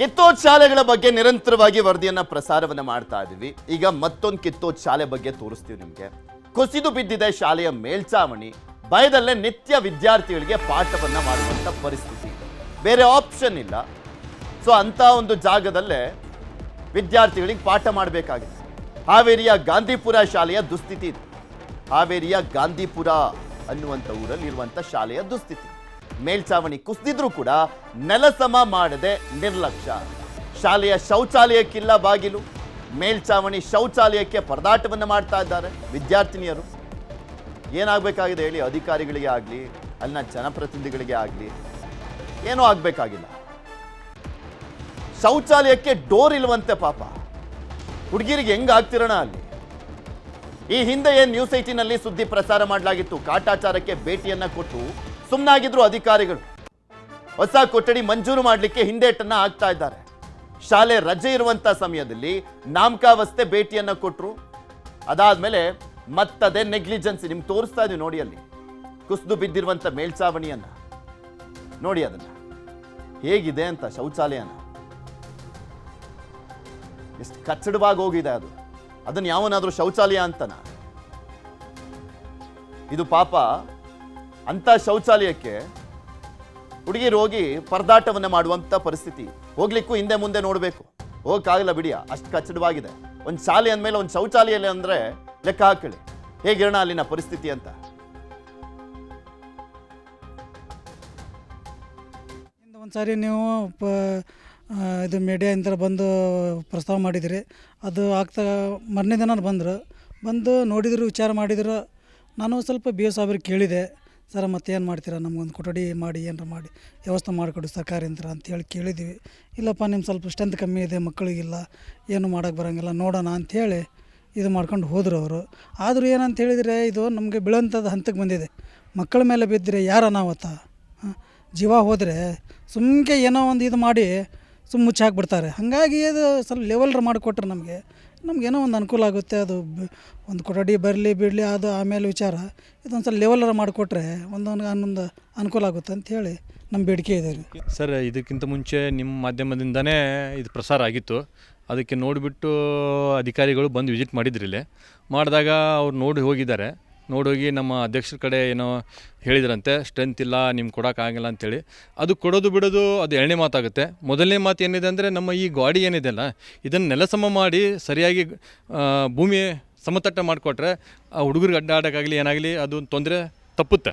ಕಿತ್ತೋದ್ ಶಾಲೆಗಳ ಬಗ್ಗೆ ನಿರಂತರವಾಗಿ ವರದಿಯನ್ನ ಪ್ರಸಾರವನ್ನ ಮಾಡ್ತಾ ಇದೀವಿ. ಈಗ ಮತ್ತೊಂದು ಕಿತ್ತೋದ್ ಶಾಲೆ ಬಗ್ಗೆ ತೋರಿಸ್ತೀವಿ ನಿಮ್ಗೆ. ಕುಸಿದು ಬಿದ್ದಿದೆ ಶಾಲೆಯ ಮೇಲ್ಚಾವಣಿ. ಭಯದಲ್ಲೇ ನಿತ್ಯ ವಿದ್ಯಾರ್ಥಿಗಳಿಗೆ ಪಾಠವನ್ನ ಮಾಡುವಂತ ಪರಿಸ್ಥಿತಿ. ಬೇರೆ ಆಪ್ಷನ್ ಇಲ್ಲ. ಸೊ ಅಂತ ಒಂದು ಜಾಗದಲ್ಲೇ ವಿದ್ಯಾರ್ಥಿಗಳಿಗೆ ಪಾಠ ಮಾಡಬೇಕಾಗಿದೆ. ಹಾವೇರಿಯ ಗಾಂಧಿಪುರ ಶಾಲೆಯ ದುಸ್ಥಿತಿ ಇದೆ. ಹಾವೇರಿಯ ಗಾಂಧಿಪುರ ಅನ್ನುವಂಥ ಊರಲ್ಲಿ ಇರುವಂಥ ಶಾಲೆಯ ದುಸ್ಥಿತಿ. ಮೇಲ್ಚಾವಣಿ ಕುಸಿದಿದ್ರೂ ಕೂಡ ನೆಲಸಮ ಮಾಡದೆ ನಿರ್ಲಕ್ಷ್ಯ. ಶಾಲೆಯ ಶೌಚಾಲಯಕ್ಕಿಲ್ಲ ಬಾಗಿಲು. ಮೇಲ್ಚಾವಣಿ ಶೌಚಾಲಯಕ್ಕೆ ಪರದಾಟವನ್ನು ಮಾಡ್ತಾ ಇದ್ದಾರೆ ವಿದ್ಯಾರ್ಥಿನಿಯರು. ಏನಾಗಬೇಕಾಗಿದೆ ಹೇಳಿ ಅಧಿಕಾರಿಗಳಿಗೆ ಆಗಲಿ, ಅಲ್ಲಿನ ಜನಪ್ರತಿನಿಧಿಗಳಿಗೆ ಆಗಲಿ, ಏನೂ ಆಗಬೇಕಾಗಿಲ್ಲ. ಶೌಚಾಲಯಕ್ಕೆ ಡೋರ್ ಇಲ್ವಂತೆ ಪಾಪ. ಹುಡುಗಿರಿಗೆ ಹೆಂಗ್ ಆಗ್ತಿರೋಣ ಅಲ್ಲಿ? ಈ ಹಿಂದೆ ಏನ್ ನ್ಯೂಸ್ ಏಟಿನಲ್ಲಿ ಸುದ್ದಿ ಪ್ರಸಾರ ಮಾಡಲಾಗಿತ್ತು, ಕಾಟಾಚಾರಕ್ಕೆ ಭೇಟಿಯನ್ನ ಕೊಟ್ಟು ಸುಮ್ಮನಾಗಿದ್ರು ಅಧಿಕಾರಿಗಳು. ಹೊಸ ಕೊಠಡಿ ಮಂಜೂರು ಮಾಡಲಿಕ್ಕೆ ಹಿಂದೇಟನ್ನ ಹಾಕ್ತಾ ಇದ್ದಾರೆ. ಶಾಲೆ ರಜೆ ಇರುವಂತ ಸಮಯದಲ್ಲಿ ನಾಮಕಾವಸ್ಥೆ ಭೇಟಿಯನ್ನ ಕೊಟ್ರು. ಅದಾದ್ಮೇಲೆ ಮತ್ತದೇ ನೆಗ್ಲಿಜೆನ್ಸಿ ನಿಮ್ಗೆ ತೋರಿಸ್ತಾ ಇದೀವಿ ನೋಡಿ ಅಲ್ಲಿ. ಕುಸಿದು ಬಿದ್ದಿರುವಂತ ಮೇಲ್ಚಾವಣಿಯನ್ನ. ನೋಡಿ ಅದನ್ನ. ಹೇಗಿದೆ ಅಂತ ಶೌಚಾಲಯನ. ಎಷ್ಟು ಕಚ್ಚಡವಾಗಿ ಹೋಗಿದೆ ಅದು. ಅದನ್ನ ಯಾವನಾದ್ರೂ ಶೌಚಾಲಯ ಅಂತನ? ಇದು ಪಾಪ ಅಂತ ಶೌಚಾಲಯಕ್ಕೆ ಹುಡುಗಿರು ಹೋಗಿ ಪರದಾಟವನ್ನ ಮಾಡುವಂತ ಪರಿಸ್ಥಿತಿ ಹೋಗ್ಲಿಕ್ಕೂ ಹಿಂದೆ ಮುಂದೆ ನೋಡಬೇಕು. ಹೋಗಕ್ಕಾಗಲ್ಲ ಬಿಡಿಯ ಅಷ್ಟು ಕಚ್ಚಡವಾಗಿದೆ. ಒಂದು ಶಾಲೆ ಅಂದಮೇಲೆ ಒಂದು ಶೌಚಾಲಯ ಅಂದ್ರೆ ಲೆಕ್ಕ ಹಾಕೊಳ್ಳಿ ಹೇಗಿರೋಣ ಅಲ್ಲಿನ ಪರಿಸ್ಥಿತಿ ಅಂತ? ಒಂದ್ಸಾರಿ ಒಂದು ಸಾರಿ ನೀವು ಪ ಇದು ಇದು ಇಂದ ಬಂದು ಪ್ರಸ್ತಾವ ಮಾಡಿದಿರಿ. ಅದು ಆಗ್ತಾ ಮರನೇ ದಿನ ಬಂದರು. ಬಂದು ನೋಡಿದ್ರು, ವಿಚಾರ ಮಾಡಿದ್ರು. ನಾನು ಸ್ವಲ್ಪ ಬಿ ಎಸ್ ಅವ್ರಿಗೆ ಕೇಳಿದೆ. ಸರ್, ಮತ್ತೇನು ಮಾಡ್ತೀರಾ? ನಮಗೊಂದು ಕೊಠಡಿ ಮಾಡಿ, ಏನಾರ ಮಾಡಿ, ವ್ಯವಸ್ಥೆ ಮಾಡಿಕೊಡಿ ಸರ್ಕಾರಿಂದ ಅಂತೇಳಿ ಕೇಳಿದ್ವಿ. ಇಲ್ಲಪ್ಪ ನಿಮ್ಮ ಸ್ವಲ್ಪ ಸ್ಟ್ರೆಂತ್ ಕಮ್ಮಿ ಇದೆ, ಮಕ್ಕಳಿಗಿಲ್ಲ, ಏನು ಮಾಡೋಕ್ಕೆ ಬರೋಂಗಿಲ್ಲ, ನೋಡೋಣ ಅಂಥೇಳಿ ಇದು ಮಾಡ್ಕೊಂಡು ಹೋದರು ಅವರು. ಆದರೂ ಏನಂತ ಹೇಳಿದರೆ, ಇದು ನಮಗೆ ಬೀಳೋಂಥದ್ದು ಹಂತಕ್ಕೆ ಬಂದಿದೆ. ಮಕ್ಕಳ ಮೇಲೆ ಬಿದ್ದರೆ ಯಾರು ಅನಾಹುತ? ಜೀವ ಹೋದರೆ ಸುಮ್ಮನೆ ಏನೋ ಒಂದು ಇದು ಮಾಡಿ ಸುಮ್ಮ ಮುಚ್ಚಿ ಹಾಕ್ಬಿಡ್ತಾರೆ. ಹಾಗಾಗಿ ಅದು ಸ್ವಲ್ಪ ಲೆವೆಲ್ರ್ ಮಾಡಿಕೊಟ್ರೆ ನಮಗೆ ನಮಗೇನೋ ಒಂದು ಅನುಕೂಲ ಆಗುತ್ತೆ. ಅದು ಒಂದು ಕೊಠಡಿ ಬರಲಿ ಬಿಡಲಿ ಅದು ಆಮೇಲೆ ವಿಚಾರ. ಇದೊಂದು ಸ್ವಲ್ಪ ಲೆವೆಲರ್ ಮಾಡಿಕೊಟ್ರೆ ಒಂದೊಂದು ಹನ್ನೊಂದು ಅನುಕೂಲ ಆಗುತ್ತೆ ಅಂತ ಹೇಳಿ ನಮ್ಮ ಬೇಡಿಕೆ ಇದೆ ರೀ ಸರ್, ಇದಕ್ಕಿಂತ ಮುಂಚೆ ನಿಮ್ಮ ಮಾಧ್ಯಮದಿಂದನೇ ಇದು ಪ್ರಸಾರ ಆಗಿತ್ತು. ಅದಕ್ಕೆ ನೋಡಿಬಿಟ್ಟು ಅಧಿಕಾರಿಗಳು ಬಂದು ವಿಸಿಟ್ ಮಾಡಿದ್ರಿಲ್ಲೇ. ಮಾಡಿದಾಗ ಅವ್ರು ನೋಡಿ ಹೋಗಿದ್ದಾರೆ. ನೋಡೋಗಿ ನಮ್ಮ ಅಧ್ಯಕ್ಷರ ಕಡೆ ಏನೋ ಹೇಳಿದ್ರಂತೆ, ಸ್ಟ್ರೆಂತ್ ಇಲ್ಲ ನಿಮ್ಗೆ ಕೊಡೋಕ್ಕಾಗಲ್ಲ ಅಂತೇಳಿ. ಅದು ಕೊಡೋದು ಬಿಡೋದು, ಅದು ಎರಡನೇ ಮಾತಾಗುತ್ತೆ. ಮೊದಲನೇ ಮಾತು ಏನಿದೆ ಅಂದರೆ, ನಮ್ಮ ಈ ಗಾಡಿ ಏನಿದೆಯಲ್ಲ, ಇದನ್ನು ನೆಲಸಮ ಮಾಡಿ ಸರಿಯಾಗಿ ಭೂಮಿ ಸಮತಟ್ಟ ಮಾಡಿಕೊಟ್ರೆ, ಆ ಹುಡುಗರಿಗೆ ಅಡ್ಡಾಡೋಕ್ಕಾಗಲಿ ಏನಾಗಲಿ ಅದು ತೊಂದರೆ ತಪ್ಪುತ್ತೆ.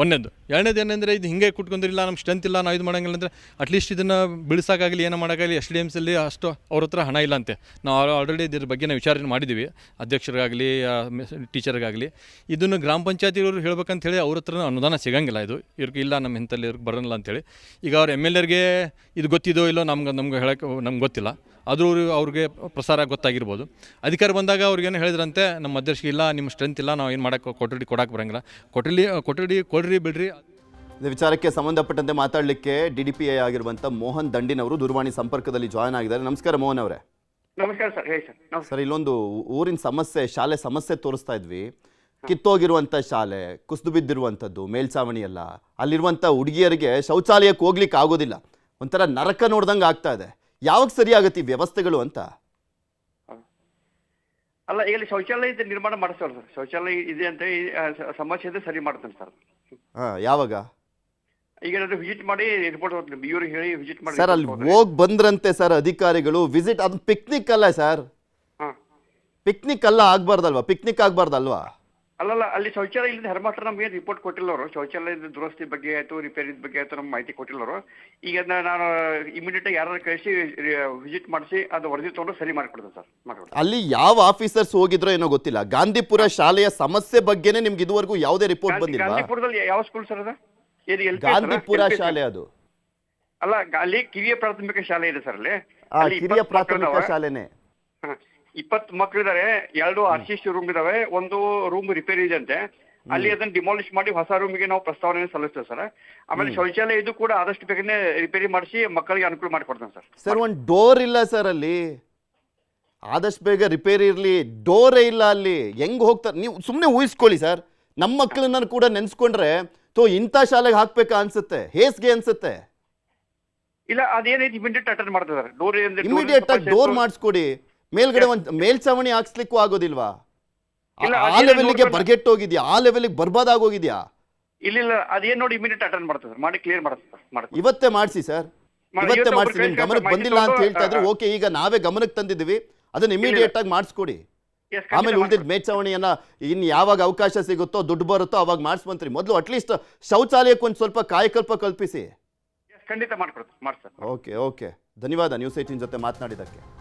ಒಂದನೇದು. ಎರಡನೇದು ಏನಂದರೆ ಇದು ಹಿಂಗೆ ಕುಟ್ಕೊಂಡಿರಲಿಲ್ಲ ನಮ್ಮ ಸ್ಟ್ರೆಂತ್ ಇಲ್ಲ, ನಾವು ಇದು ಮಾಡೋಂಗಿಲ್ಲ ಅಂದರೆ ಅಟ್ಲೀಸ್ಟ್ ಇದನ್ನು ಬಿಳಿಸೋಕ್ಕಾಗಲಿ ಏನೋ ಮಾಡೋಕ್ಕಾಗಲಿ ಎಸ್ ಡಿ ಎಮ್ಸಲ್ಲಿ ಅಷ್ಟು ಅವ್ರ ಹತ್ರ ಹಣ ಇಲ್ಲ ಅಂತೆ. ನಾವು ಆಲ್ರೆಡಿ ಇದ್ರ ಬಗ್ಗೆ ನಾವು ವಿಚಾರಣೆ ಮಾಡಿದ್ದೀವಿ ಅಧ್ಯಕ್ಷರಿಗಾಗಲಿ ಟೀಚರ್ಗಾಗಲಿ ಇದನ್ನು ಗ್ರಾಮ ಪಂಚಾಯತಿಯವರು ಹೇಳ್ಬೇಕಂತ ಹೇಳಿ ಅವ್ರ ಹತ್ರ ಅನುದಾನ ಸಿಗಂಗಿಲ್ಲ ಇದು. ಇವ್ರಿಗೆ ಇಲ್ಲ ನಮ್ಮ ಇಂಥಲ್ಲಿ ಇವ್ರಿಗೆ ಬರೋಲ್ಲ ಅಂತೇಳಿ ಈಗ ಅವ್ರು ಎಂ ಎಲ್ ಎರ್ಗೆ ಇದು ಗೊತ್ತಿದೋ ಇಲ್ಲೋ ನಮ್ಗೆ ನಮ್ಗೆ ಹೇಳೋಕ್ಕೆ ನಮ್ಗೆ ಗೊತ್ತಿಲ್ಲ. ಆದರೂ ಅವ್ರು ಅವ್ರಿಗೆ ಪ್ರಸಾರ ಗೊತ್ತಾಗಿರ್ಬೋದು. ಅಧಿಕಾರ ಬಂದಾಗ ಅವ್ರಿಗೇನು ಹೇಳಿದ್ರಂತೆ ನಮ್ಮ ಅಧ್ಯಕ್ಷ ಇಲ್ಲ ನಿಮ್ಮ ಸ್ಟ್ರೆಂತ್ ಇಲ್ಲ ನಾವು ಏನು ಮಾಡೋಕ್ಕೆ ಕೊಠಡಿ ಕೊಡಕ್ಕೆ ಬರೋಂಗಿಲ್ಲ. ಕೊಠಡಿ ಕೊಠಡಿ ಕೊಡ್ರಿ ಬಿಡ್ರಿ. ಇದು ವಿಚಾರಕ್ಕೆ ಸಂಬಂಧಪಟ್ಟಂತೆ ಮಾತಾಡಲಿಕ್ಕೆ ಡಿ ಡಿ ಪಿ ಐ ಆಗಿರುವಂತ ಮೋಹನ್ ದಂಡಿನವರು ದೂರವಾಣಿ ಸಂಪರ್ಕದಲ್ಲಿ ಜಾಯ್ನ್ ಆಗಿದ್ದಾರೆ. ನಮಸ್ಕಾರ ಮೋಹನ್ ಅವರೇ. ನಮಸ್ಕಾರ ಸರ್ ಹೇಳಿ ಸರ್. ಇಲ್ಲೊಂದು ಊರಿನ ಸಮಸ್ಯೆ ಶಾಲೆ ಸಮಸ್ಯೆ ತೋರಿಸ್ತಾ ಇದ್ವಿ. ಕಿತ್ತೋಗಿರುವಂಥ ಶಾಲೆ ಕುಸಿದು ಬಿದ್ದಿರುವಂಥದ್ದು ಮೇಲ್ಚಾವಣಿ ಎಲ್ಲ ಅಲ್ಲಿರುವಂಥ ಹುಡುಗಿಯರಿಗೆ ಶೌಚಾಲಯಕ್ಕೆ ಹೋಗ್ಲಿಕ್ಕೆ ಆಗೋದಿಲ್ಲ. ಒಂಥರ ನರಕ ನೋಡ್ದಂಗೆ ಆಗ್ತಾ ಇದೆ. ಯಾವಾಗ ಸರಿ ಆಗುತ್ತೆ ಈ ವ್ಯವಸ್ಥೆಗಳು ಅಂತ? ಅಲ್ಲ ಈಗ ಶೌಚಾಲಯ ಶೌಚಾಲಯದ ನಿರ್ಮಾಣ ಮಾಡಿಸ್ತಾರೆ ಸರ್. ಶೌಚಾಲಯ ಇದೆ ಅಂತ ಸಮಸ್ಯೆ ಇದೆ ಸರಿ ಮಾಡ್ತೇನೆ ಸರ್. ಹಾಂ ಯಾವಾಗ? ಈಗ ಏನಾದ್ರು ವಿಸಿಟ್ ಮಾಡಿ ರಿಪೋರ್ಟ್ ಇವ್ರಿಗೆ ಹೇಳಿ ವಿಸಿಟ್ ಮಾಡಿ ಸರ್ ಅಲ್ಲಿ ಹೋಗಿ ಬಂದ್ರಂತೆ ಸರ್ ಅಧಿಕಾರಿಗಳು. ವಿಸಿಟ್ ಅದು ಪಿಕ್ನಿಕ್ ಅಲ್ಲ ಸರ್. ಪಿಕ್ನಿಕ್ ಅಲ್ಲ ಆಗ್ಬಾರ್ದಲ್ವಾ? ಪಿಕ್ನಿಕ್ ಆಗ್ಬಾರ್ದಲ್ವಾ? ಅಲ್ಲಲ್ಲ ಅಲ್ಲಿ ಶೌಚಾಲಯ ಇಲ್ಲದ ಹೆರ್ಮಾಸ್ಟರ್ ನಮಗೆ ರಿಪೋರ್ಟ್ ಕೊಟ್ಟಿಲ್ಲ ಅವರು. ಶೌಚಾಲಯದ ದುರಸ್ತಿ ಬಗ್ಗೆ ಆಯಿತು ರಿಪೇರಿ ಬಗ್ಗೆ ಆಯಿತು ನಮ್ಗೆ ಮಾಹಿತಿ ಕೊಟ್ಟಿಲ್ಲ ಅವರು. ಈಗ ನಾನು ಇಮಿಡಿಯೇಟ್ ಯಾರು ಕಳಿಸಿ ವಿಸಿಟ್ ಮಾಡಿಸಿ ಅದು ವರದಿ ತೊಗೊಂಡು ಸರಿ ಮಾಡಿಕೊಡ್ತೇನೆ ಸರ್. ಮಾಡಿಕೊಡ್ತೇನೆ. ಅಲ್ಲಿ ಯಾವ ಆಫೀಸರ್ಸ್ ಹೋಗಿದ್ರೋ ಏನೋ ಗೊತ್ತಿಲ್ಲ. ಗಾಂಧಿಪುರ ಶಾಲೆಯ ಸಮಸ್ಯೆ ಬಗ್ಗೆನೇ ನಿಮ್ಗೆ ಇದುವರೆಗೂ ಯಾವುದೇ ರಿಪೋರ್ಟ್ ಬಂದಿಲ್ಲ ಗಾಂಧಿಪುರದಲ್ಲಿ ಯಾವ ಸ್ಕೂಲ್ ಸರ್ ಅದು? ಇದು ಎಲ್ ಗಾಂಧಿಪುರ ಶಾಲೆ ಅದು. ಅಲ್ಲ ಅಲ್ಲಿ ಕಿರಿಯ ಪ್ರಾಥಮಿಕ ಶಾಲೆ ಇದೆ ಸರ್ ಅಲ್ಲಿ. ಕಿರಿಯ ಪ್ರಾಥಮಿಕ. ಶಾಲೆನೇ. ಇಪ್ಪತ್ತು ಮಕ್ಕಳಿದ್ದಾರೆ ಎರಡು ಆರ್ ಸಿ ಸಿ ರೂಮ್ ಇದಾವೆ ಒಂದು ರೂಮ್ ರಿಪೇರಿ ಇದೆ ಅಂತೆ. ಅಲ್ಲಿ ಅದನ್ನ ಡಿಮಾಲಿಷ್ ಮಾಡಿ ಹೊಸ ರೂಮಿಗೆ ನಾವು ಪ್ರಸ್ತಾವನೆ ಸಲ್ಲಿಸ್ತೇವೆ ಸರ್. ಆಮೇಲೆ ಶೌಚಾಲಯ ಇದು ಕೂಡ ಆದಷ್ಟು ಬೇಗನೆ ರಿಪೇರಿ ಮಾಡಿಸಿ ಮಕ್ಕಳಿಗೆ ಅನುಕೂಲ ಮಾಡಿಕೊಡ್ತೇನೆ ಸರ್. ಸರ್ ಒಂದು ಡೋರ್ ಇಲ್ಲ ಸರ್ ಅಲ್ಲಿ. ಆದಷ್ಟು ಬೇಗ ರಿಪೇರಿ ಇರಲಿ ಡೋರೇ ಇಲ್ಲ ಅಲ್ಲಿ. ಹೆಂಗ್ ಹೋಗ್ತಾರೆ? ನೀವು ಸುಮ್ಮನೆ ಊಹಿಸ್ಕೊಳ್ಳಿ ಸರ್. ನಮ್ಮ ಮಕ್ಕಳನ್ನ ಕೂಡ ನೆನೆಸ್ಕೊಂಡ್ರೆ ತೋ ಇಂಥ ಶಾಲೆಗೆ ಹಾಕ್ಬೇಕಾ ಅನ್ಸುತ್ತೆ? ಹೇಸ್ಗೆ ಅನ್ಸುತ್ತೆ? ಇಲ್ಲ ಅದೇನೈತಿ ಇಮಿಡಿಯೇಟ್ ಅಟೆಂಡ್ ಮಾಡ್ತಾರೆ ಡೋರ್ ಇಮಿಡಿಯೇಟ್ ಆಗಿ ಡೋರ್ ಮಾಡಿಸ್ಕೊಡಿ. ಮೇಲ್ಗಡೆ ಒಂದು ಮೇಲ್ಛಾವಣಿ ಹಾಕ್ಸ್ಲಿಕ್ಕೂ ಆಗೋದಿಲ್ವಾ? ಆ- ಲೆವೆಲ್ಗೆ ಬರ್ಗೆಟ್ ಬರ್ಗೆಟ್ಟೋಗಿದ್ಯಾ ಆ ಲೆವೆಲ್ಗೆ ಬರ್ಬಾದಾಗೋಗಿದ್ಯಾ? ಇಲ್ಲ ಇಲ್ಲ ಅದೇನ್ ನೋಡಿ ಇಮಿಡಿಯೇಟ್ ಅಟೆಂಡ್ ಮಾಡ್ತಾರೆ ಸರ್. ಮಾಡಿ ಕ್ಲಿಯರ್ ಮಾಡ್ತಾರೆ ಇವತ್ತೇ ಮಾಡಿಸಿ ಸರ್. ಇವತ್ತೇ ಮಾಡಿಸಿ ಒಬ್ರು ನಿಮ್ ಗಮನಕ್ಕೆ ಬಂದಿಲ್ಲ ಅಂತ ಹೇಳ್ತಾ ಇದ್ರು. ಓಕೆ ಈಗ ನಾವೇ ಗಮನಕ್ಕೆ ತಂದಿದ್ದೀವಿ. ಅದನ್ನ ಇಮಿಡಿಯೇಟ್ ಆಗಿ ಮಾಡಿಸ್ಕೊಡಿ. ಆಮೇಲೆ ಉಳಿದಿದ್ದ ಮೇಲ್ಚಾವಣಿಯನ್ನ ಇನ್ ಯಾವಾಗ ಅವಕಾಶ ಸಿಗುತ್ತೋ ದುಡ್ಡು ಬರುತ್ತೋ ಅವಾಗ ಮಾಡಿಸ್ಬಂತ್ರಿ. ಮೊದಲು ಅಟ್ಲೀಸ್ಟ್ ಶೌಚಾಲಯಕ್ಕೆ ಒಂದು ಸ್ವಲ್ಪ ಕಾಯಕಲ್ಪ ಕಲ್ಪಿಸಿ. ಖಂಡಿತ ಓಕೆ ಓಕೆ. ಧನ್ಯವಾದ ನ್ಯೂಸ್ ಏಟಿನ್ ಜೊತೆ ಮಾತನಾಡಿದ್ದಕ್ಕೆ.